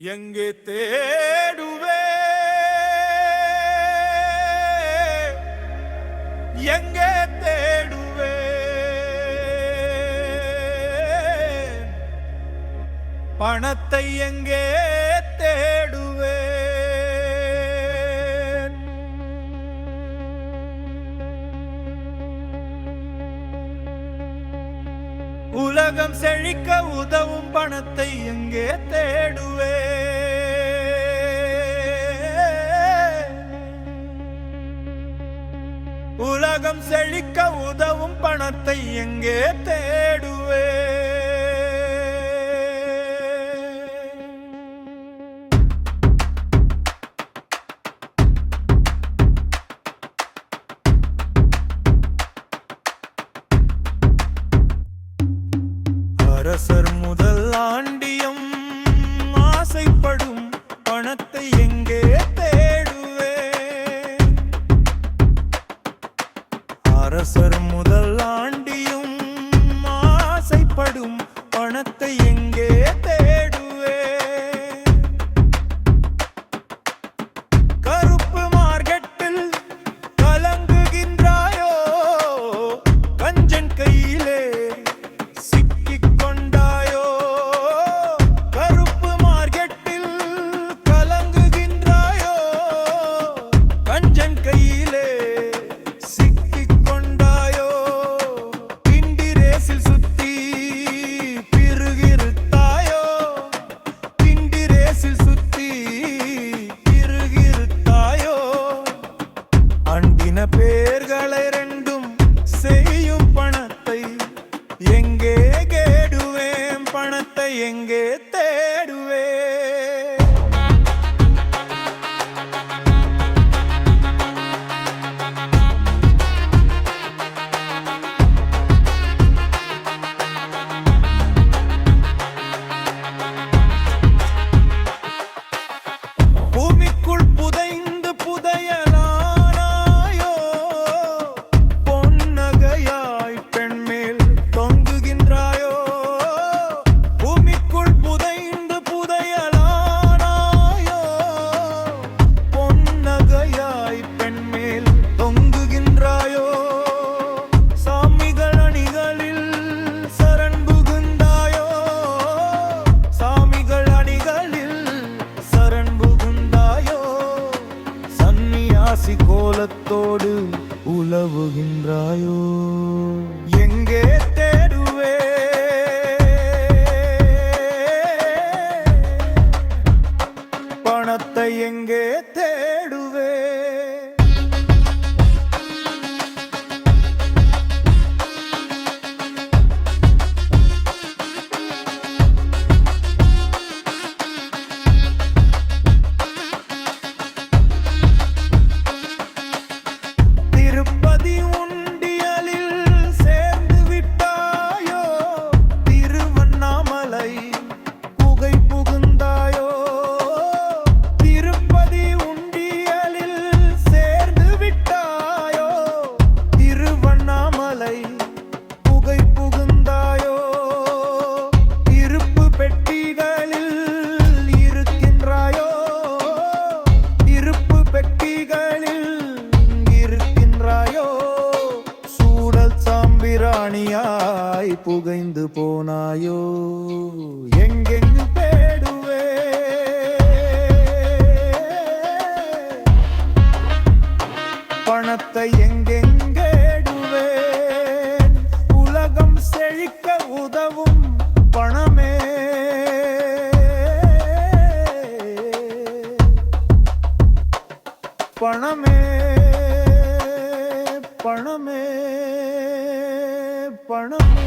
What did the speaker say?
எங்கு தேடுவே? எங்கே தேடுவே? பணத்தை எங்கே உலகம் செழிக்க உதவும் பணத்தை எங்கே தேடுவே? உலகம் செழிக்க உதவும் பணத்தை எங்கே தேடுவே? அரசர் முதல் ஆண்டியம். ஆசைப்படும் பணத்தை எங்கே தேடுவே அரசர் முதல் ஆண்டியும் ஆசைப்படும் பணத்தை எங்கே எங்கே உலவுகின்றாயோ ராணியாய் புகைந்து போனாயோ? எங்கெங்கு தேடுவே? பணத்தை எங்கெங்கேடுவே உலகம் செழிக்க உதவும் பணமே. பணமே பணமே. பணமே